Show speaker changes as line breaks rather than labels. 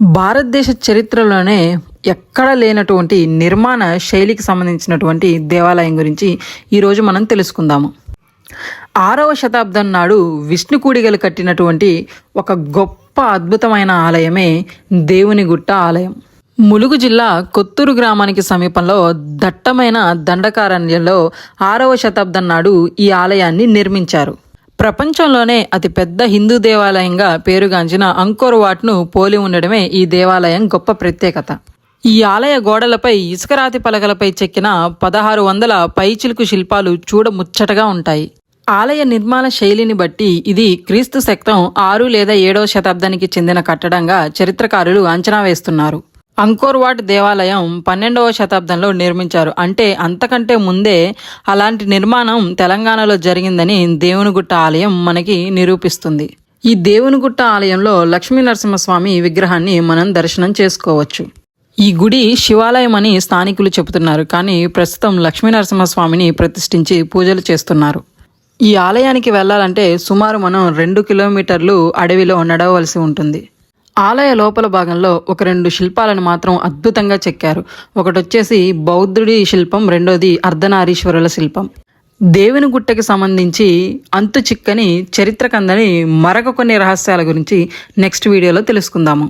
భారతదేశ చరిత్రలోనే ఎక్కడ లేనటువంటి నిర్మాణ శైలికి సంబంధించినటువంటి దేవాలయం గురించి ఈరోజు మనం తెలుసుకుందాము. ఆరవ శతాబ్దం నాడు విష్ణుకూడిగలు కట్టినటువంటి ఒక గొప్ప అద్భుతమైన ఆలయమే దేవునిగుట్ట ఆలయం. ములుగు జిల్లా కొత్తూరు గ్రామానికి సమీపంలో దట్టమైన దండకారణ్యంలో ఆరవ శతాబ్దం నాడు ఈ ఆలయాన్ని నిర్మించారు. ప్రపంచంలోనే అతిపెద్ద హిందూ దేవాలయంగా పేరుగాంచిన అంకోర్ వాట్ను పోలి ఉండడమే ఈ దేవాలయం గొప్ప ప్రత్యేకత. ఈ ఆలయ గోడలపై ఇసుకరాతి పలకలపై చెక్కిన పదహారు వందల పైచిలుకు శిల్పాలు చూడముచ్చటగా ఉంటాయి. ఆలయ నిర్మాణ శైలిని బట్టి ఇది క్రీస్తు శక్తం ఆరు లేదా ఏడవ శతాబ్దానికి చెందిన కట్టడంగా చరిత్రకారులు అంచనా వేస్తున్నారు. అంకోర్వాట్ దేవాలయం పన్నెండవ శతాబ్దంలో నిర్మించారు. అంటే అంతకంటే ముందే అలాంటి నిర్మాణం తెలంగాణలో జరిగిందని దేవునిగుట్ట ఆలయం మనకి నిరూపిస్తుంది. ఈ దేవునిగుట్ట ఆలయంలో లక్ష్మీ నరసింహస్వామి విగ్రహాన్ని మనం దర్శనం చేసుకోవచ్చు. ఈ గుడి శివాలయం అని స్థానికులు చెబుతున్నారు. కానీ ప్రస్తుతం లక్ష్మీ నరసింహస్వామిని ప్రతిష్ఠించి పూజలు చేస్తున్నారు. ఈ ఆలయానికి వెళ్ళాలంటే సుమారు మనం రెండు కిలోమీటర్లు అడవిలో నడవలసి ఉంటుంది. ఆలయ లోపల భాగంలో ఒక రెండు శిల్పాలను మాత్రం అద్భుతంగా చెక్కారు. ఒకటి వచ్చేసి బౌద్ధుడి శిల్పం రెండోది అర్ధనారీశ్వరుల శిల్పం. దేవుని గుట్టకి సంబంధించి అంతు చిక్కని చరిత్ర కందని మరొక కొన్ని రహస్యాల గురించి నెక్స్ట్ వీడియోలో తెలుసుకుందాము.